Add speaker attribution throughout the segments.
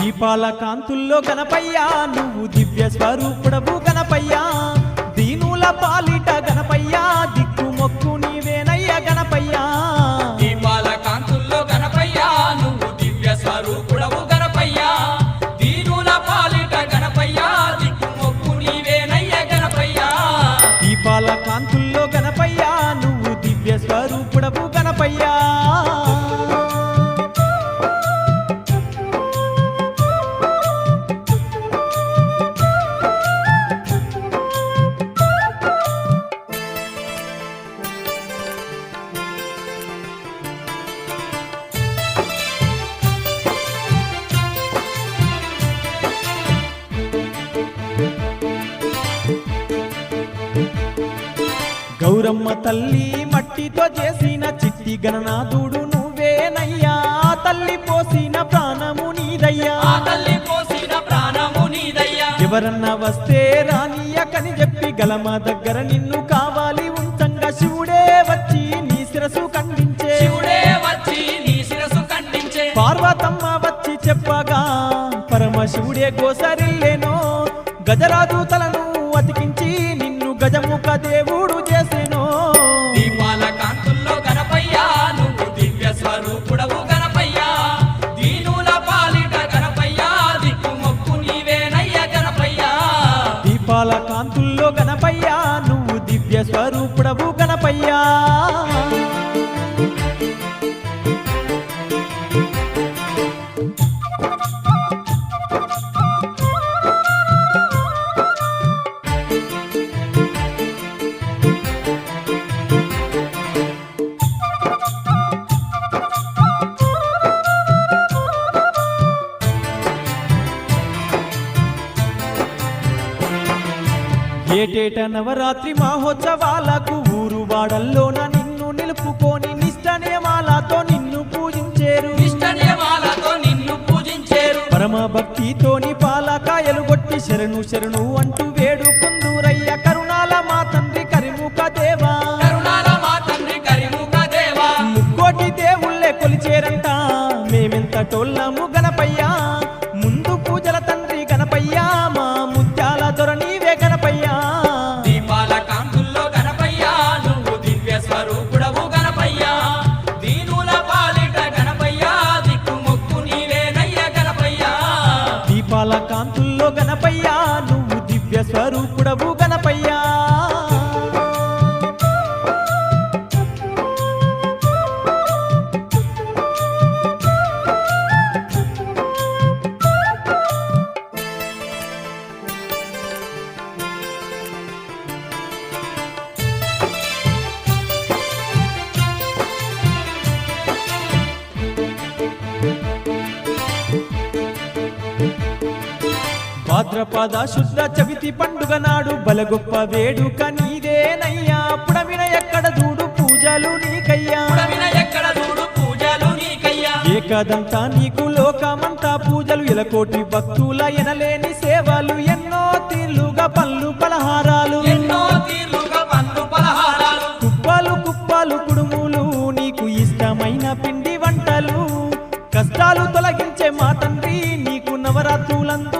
Speaker 1: దీపాల కాంతుల్లో కనపయ్యా నువ్వు దివ్య స్వరూపుడవు కనపయ్యా. దీనుల పాలు గౌరమ్మ తల్లి మట్టితో చేసిన చిట్టి గణనాథుడు నువ్వేనయ్యా. తల్లి పోసిన ప్రాణము నీదయ్యా.
Speaker 2: తల్లి పోసిన ప్రాణము నీదయ్యా.
Speaker 1: ఎవరన్నా వస్తే రానియకని చెప్పి గలమ దగ్గర నిన్ను కావాలి ఉంచంగా. శివుడే వచ్చి నీ శిరసు ఖండించే.
Speaker 2: శివుడే వచ్చి నీ శిరసు ఖండించే.
Speaker 1: పార్వతమ్మ వచ్చి చెప్పగా పరమశివుడే గోసరిల్లేనో. గజరాజు తలను అతికించి నిన్ను గజముఖ దేవుడు చేసెనో
Speaker 2: కాంతుల్లో గణపయ్యా నువ్వు దివ్య స్వరూపుడవు గణపయ్యా.
Speaker 1: ఏటేట నవరాత్రి మహోత్సవాలకు ఊరు వాడల్లోన నిన్ను నిలుపుకొని నిష్టనేమాలతో నిన్ను పూజించేరు.
Speaker 2: ఇష్ట నియమాలతో నిన్ను పూజించేరు.
Speaker 1: పరమ భక్తితోని పాలకాయలు కొట్టి శరణు శరణు అంటూ వేడుకొందురయ్య కరుణాల మా తండ్రి కరిముఖ దేవా.
Speaker 2: కరుణాల మా తండ్రి కరిముఖ దేవా.
Speaker 1: ముక్కోటి దేవుళ్ళే కొలిచేరంట. మేమెంత టోళ్ళము భాద్రపద శుద్ధ చవితి పండుగ నాడు బలగొప్ప వేడుక నీదేనయ్యా. పుడమిన ఎక్కడ చూడు పూజలు నీకయ్యా.
Speaker 2: పుడమిన ఎక్కడ చూడు పూజలు నీకయ్యా.
Speaker 1: ఏకదంతా నీకు లోకమంతా పూజలు ఎలకోటి భక్తుల ఎనలేని సేవలు. ఎన్నో తీర్లుగా పళ్ళు పలహారాలు.
Speaker 2: ఎన్నో తీర్లుగా పండు పలహారాలు.
Speaker 1: కుప్పలు కుప్పలు కుడుములు నీకు ఇష్టమైన పిండి వంటలు. కష్టాలు తొలగించే మా తండ్రి నీకు నవరాత్రులందు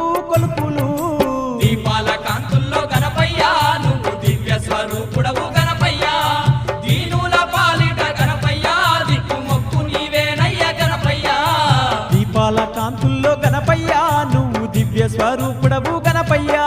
Speaker 1: స్వరూపుడవు గణపయ్యా